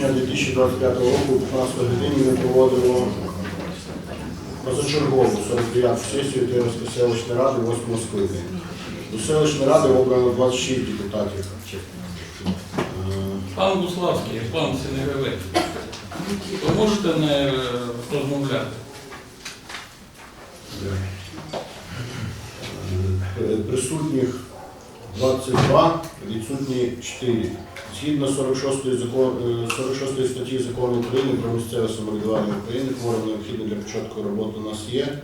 Сьогодні, 24 січня 2025 року, о 15 годині ми проводимо позачергову 49 сесію Київської селищної ради 8 скликання. До селищної ради обрано 26 депутатів. Е, Пан Буславський, пан Сенеговець, ви можете не розмовляти? Е, Присутніх 22, відсутні 4. Згідно 46 закон, е, 46 статті закону України про місцеве самоврядування України, кворум необхідний для початку роботи у нас є.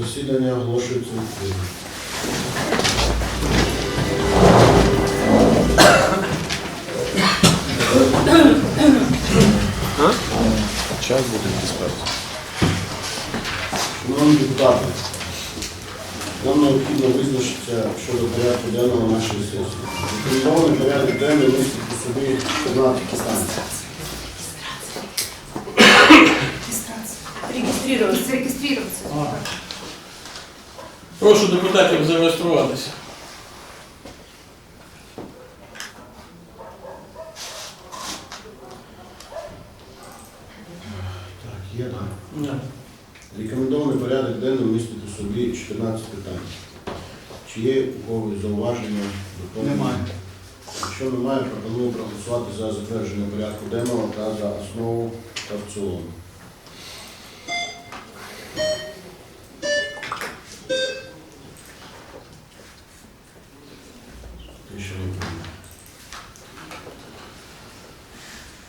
Засідання оголошується відкритим. Час буде дисперсія. Шановні депутати, нам необхідно визначитися щодо порядку денного нашої сесії. Рекомендований порядок денний містить у собі 14 питань. Регистрироваться, зарегистрироваться. Прошу депутатів зареєструватися. Так, є так. Рекомендований порядок денний містить у собі 14 питань. Чи є у когось зауваження? доповнення? Немає. Якщо немає, пропоную проголосувати за затвердження порядку денного та за основу та в цілому.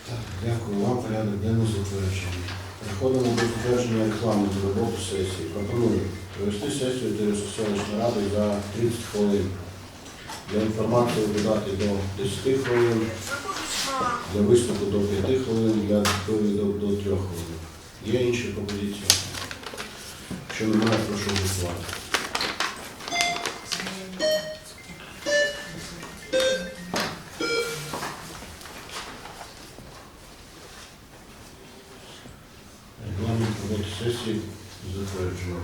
Так, дякую вам. Порядок денний затверджений. Переходимо до затвердження реклами за роботу сесії. Пропоную провести сесію Тересу селищної ради за 30 хвилин. Для інформації додати до 10 хвилин, для виступу до 5 хвилин, для доповіді до, до 3 хвилин. Є інші пропозиції? Якщо немає, прошу голосувати. Роботи сесії затверджено.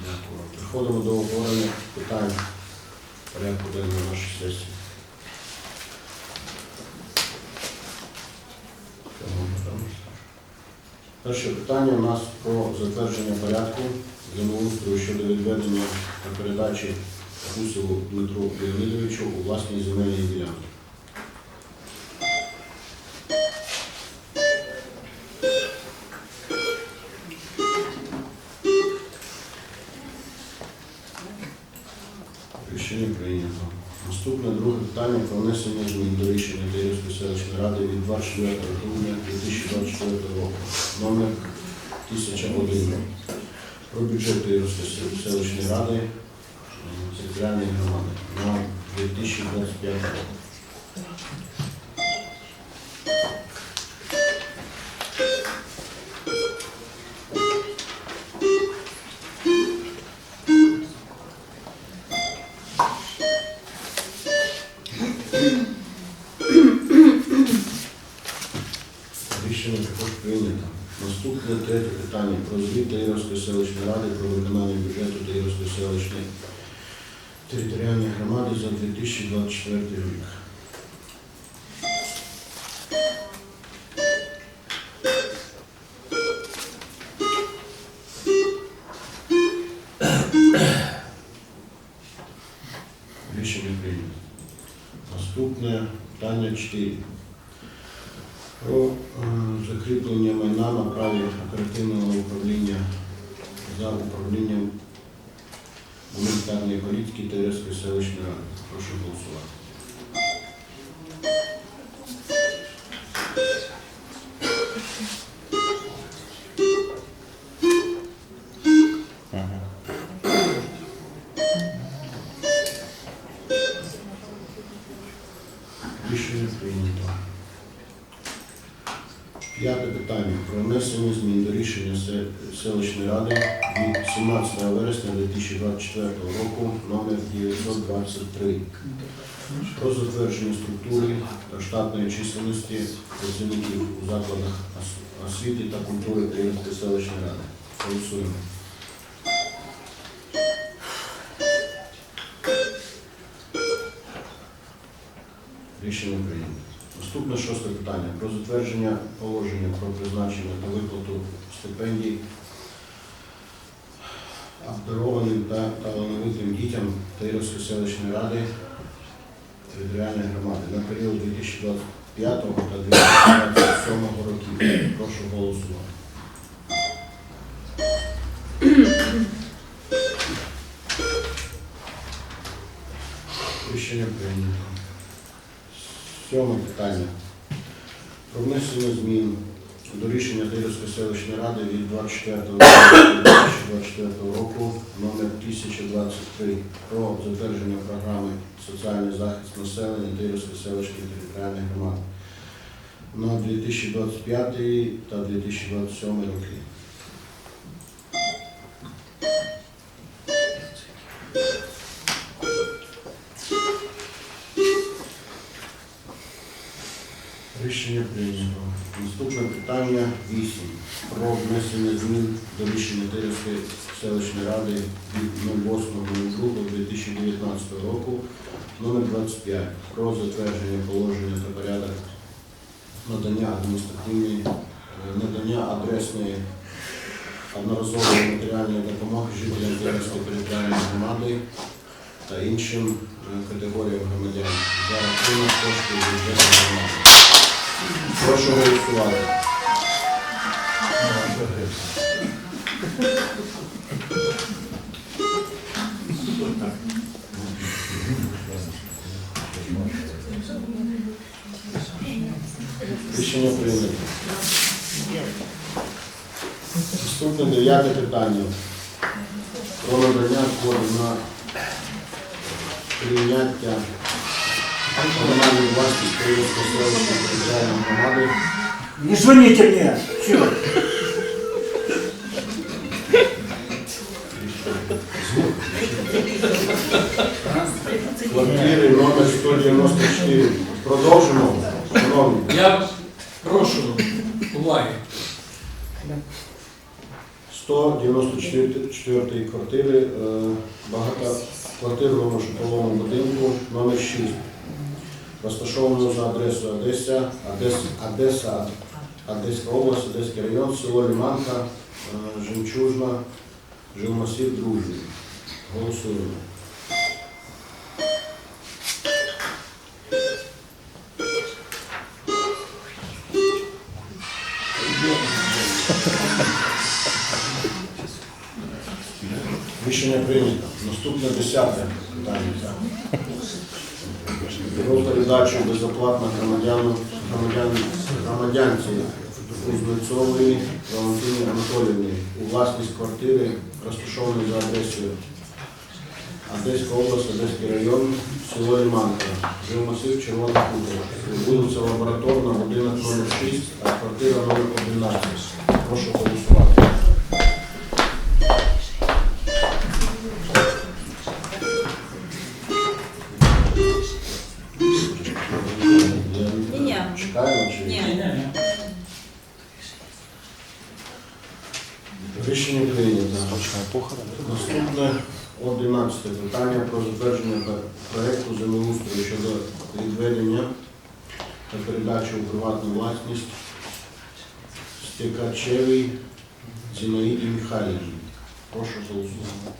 Дякую. Переходимо до обговорення питань порядку денного нашої сесії. Перше питання у нас про затвердження порядку землеустрою щодо відведення та передачі Гусеву Дмитру Леонідовичу у власній земельній ділянці. Наступне друге питання про внесення змін до рішення Київської селищної ради від 24 грудня 2024 року. Номер 1001. Про бюджет Київської селищної ради територіальної громади на 2025 рік. Про звіт Таїровської селищної ради про виконання бюджету Таїровської селищної територіальної громади за 2024 рік. Рішення прийнято. Наступне питання 4 про е, закріплення майна на праві оперативного управління за управлінням гуманітарної політики Терезької селищної ради. Прошу голосувати. Рішення прийнято. Питання про внесення змін до рішення селищної ради від 17 вересня 2024 року номер 923 про затвердження структури та штатної чисельності працівників у закладах освіти та культури Київської селищної ради. Голосуємо. Рішення прийнято. Наступне шосте питання про затвердження положення про призначення та виплату стипендій обдарованим та талановитим дітям Таїровської селищної ради територіальної громади на період 2025 та 2027 років. Прошу голосувати. Рішення прийнято. Сьоме питання. Про внесення змін до рішення Таїровської селищної ради від 24 липня 2024 року номер 1023 про затвердження програми соціальний захист населення Таїровської селищної територіальної громади на 2025 та 2027 роки. Наступне питання 8. Про внесення змін до рішення Терівської селищної ради від 08.02.2019 року номер 25 про затвердження положення та порядок надання адміністративної е, надання адресної одноразової матеріальної допомоги жителям Терівської територіальної громади та іншим е, категоріям громадян за рахунок коштів бюджету громади. Прошу голосувати. Рішення прийнято. Наступне дев'яте питання. Про надання згоди на прийняття комунальної власності Київської селищної територіальної громади Не звоните мне. Все. квартири номер 194. Продовжимо. Шановні. Я прошу уваги. 194 квартири е, багатоквартирному житловому будинку номер 6 розташованому за адресою Одеса, Одеса, Одеська область, Одеський район, село Ліманка, е, Жемчужна, жилмасів Дружний. Голосуємо. Рішення прийнято. Наступне десяте питання. Про передачу безоплатно громадяну, громадян, громадянці Кузнецової Валентині Анатоліївні у власність квартири, розташованої за адресою Одеська область, Одеський район, село Ліманка, жилмасив Червона Хутора, вулиця Лабораторна, будинок номер 6, а квартира номер 11. Прошу голосувати. Чекаємо чи Ні. Рішення прийнято. Наступне 11 питання про затвердження проекту землеустрою щодо відведення та передачі у приватну власність Стекачевій Зінаїді Михайлівні. Прошу голосувати.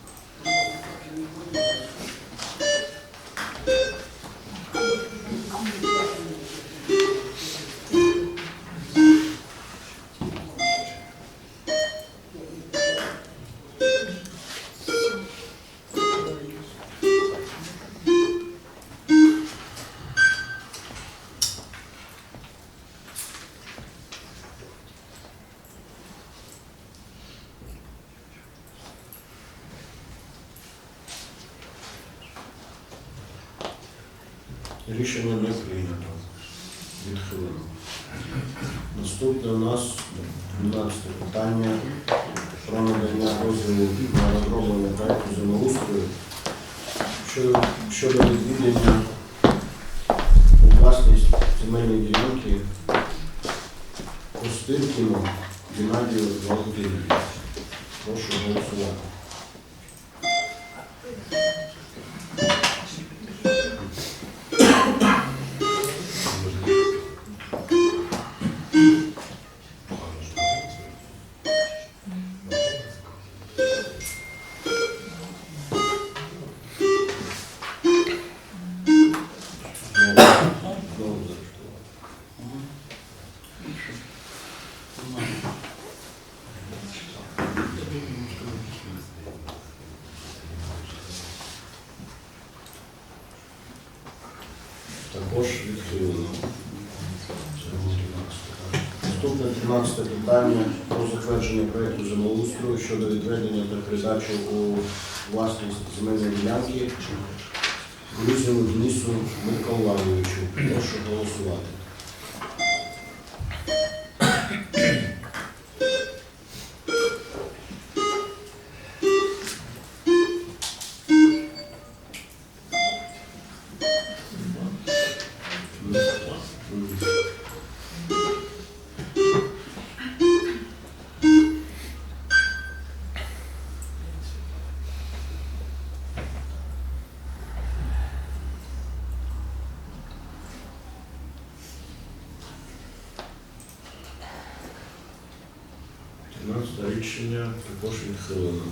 Рішення не прийнято. Відхилено. Наступне у нас 12 питання про надання дозволу на розроблення проекту землеустрою щодо, щодо відвідання у власність земельної ділянки Костиркіну Геннадію Валентиновичу. Прошу голосувати. Наступне 13 питання про затвердження проєкту землеустрою щодо відведення та передачі у власність земельної ділянки Грузину Денису Миколаєвичу. Прошу голосувати. Рішення також відхилено.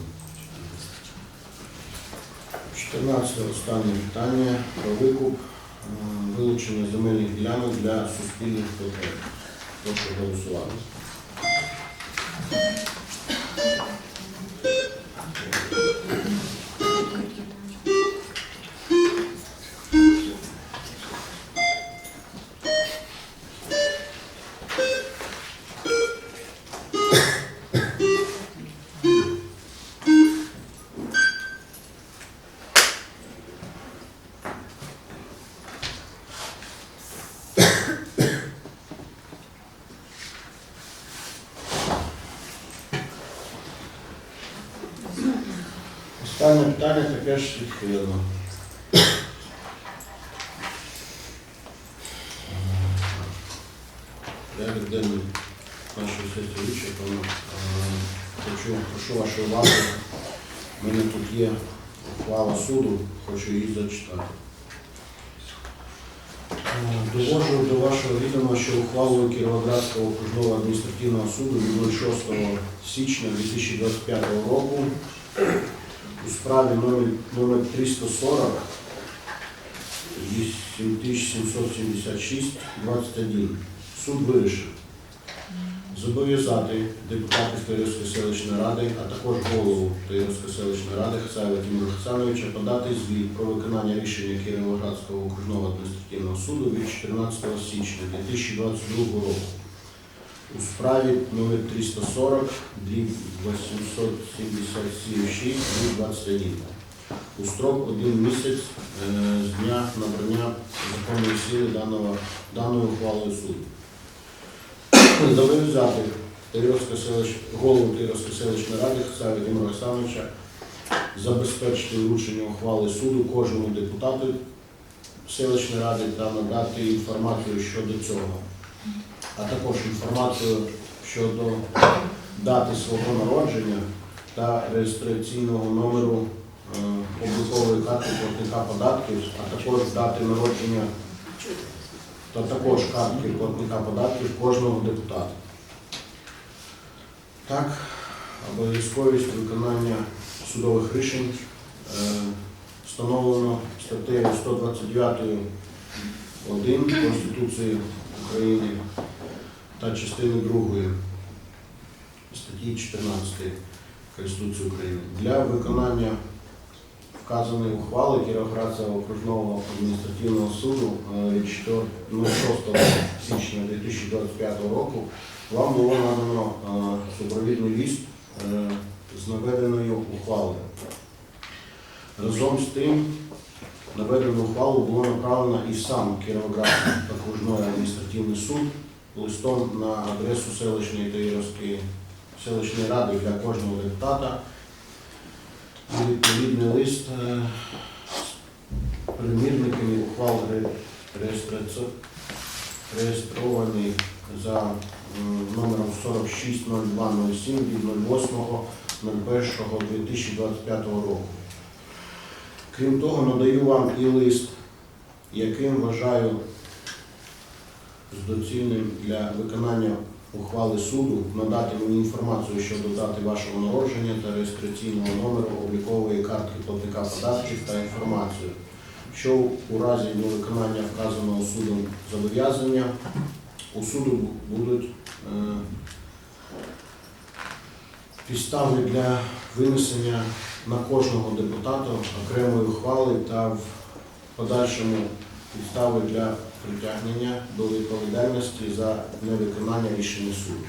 14 останнє питання про викуп е, вилучення земельних ділянок для суспільних потреб. Прошу голосувати. Останнє питання таке ж відхилено. Порядок денний нашої сесії вичерпано. Е, Хочу, прошу вашої уваги. У мене тут є ухвала суду, хочу її зачитати. Е, Доводжу до вашого відома, що ухвалою Кіровоградського окружного адміністративного суду від 06 січня 2025 року у справі номер, номер 340 8776 21 суд вирішив зобов'язати депутатів Таїрської селищної ради, а також голову Таїрської селищної ради Хасаєва Тимура Хасановича подати звіт про виконання рішення Кіровоградського окружного адміністративного суду від 14 січня 2022 року у справі номер 340 дріб 877 дріб 21 у строк один місяць е, з дня набрання законної сили даного, даної ухвалою суду. Зобов'язати голову Таїровської селищної ради Хасаєва Дмитра Олександровича забезпечити вручення ухвали суду кожному депутату селищної ради та надати інформацію щодо цього а також інформацію щодо дати свого народження та реєстраційного номеру е, облікової карти платника податків, а також дати народження та також картки платника податків кожного депутата. Так, обов'язковість виконання судових рішень е, встановлено статтею 129 Конституції України та частини 2 статті 14 Конституції України. Для виконання вказаної ухвали Кіровоградського окружного адміністративного суду е, від 4 ну, 6 січня 2025 року вам було надано е, супровідний ліст е, з наведеною ухвалою. Разом з тим, наведену ухвалу було направлено і сам Кіровоградський окружний адміністративний суд листом на адресу селищної Таїровської селищної ради для кожного депутата. Відповідний лист е, з примірниками ухвал реєстрований за номером 460207 від 08.01.2025 року. Крім того, надаю вам і лист, яким вважаю з доцільним для виконання ухвали суду надати мені інформацію щодо дати вашого народження та реєстраційного номеру облікової картки платника податків та інформацію, що у разі невиконання вказаного судом зобов'язання у суду будуть е, підстави для винесення на кожного депутата окремої ухвали та в подальшому підстави для притягнення до відповідальності за невиконання рішення суду.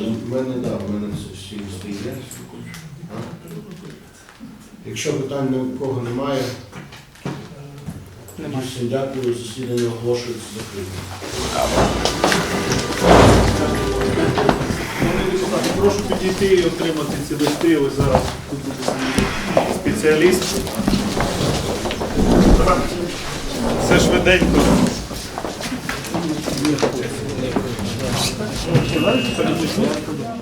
У мене, да, у мене це всі є. Якщо питань ні у кого немає, Немає. всім дякую, засідання оголошується закритим. Прошу підійти і отримати ці листи. Ось зараз тут буде спеціаліст. Все швиденько. Політична.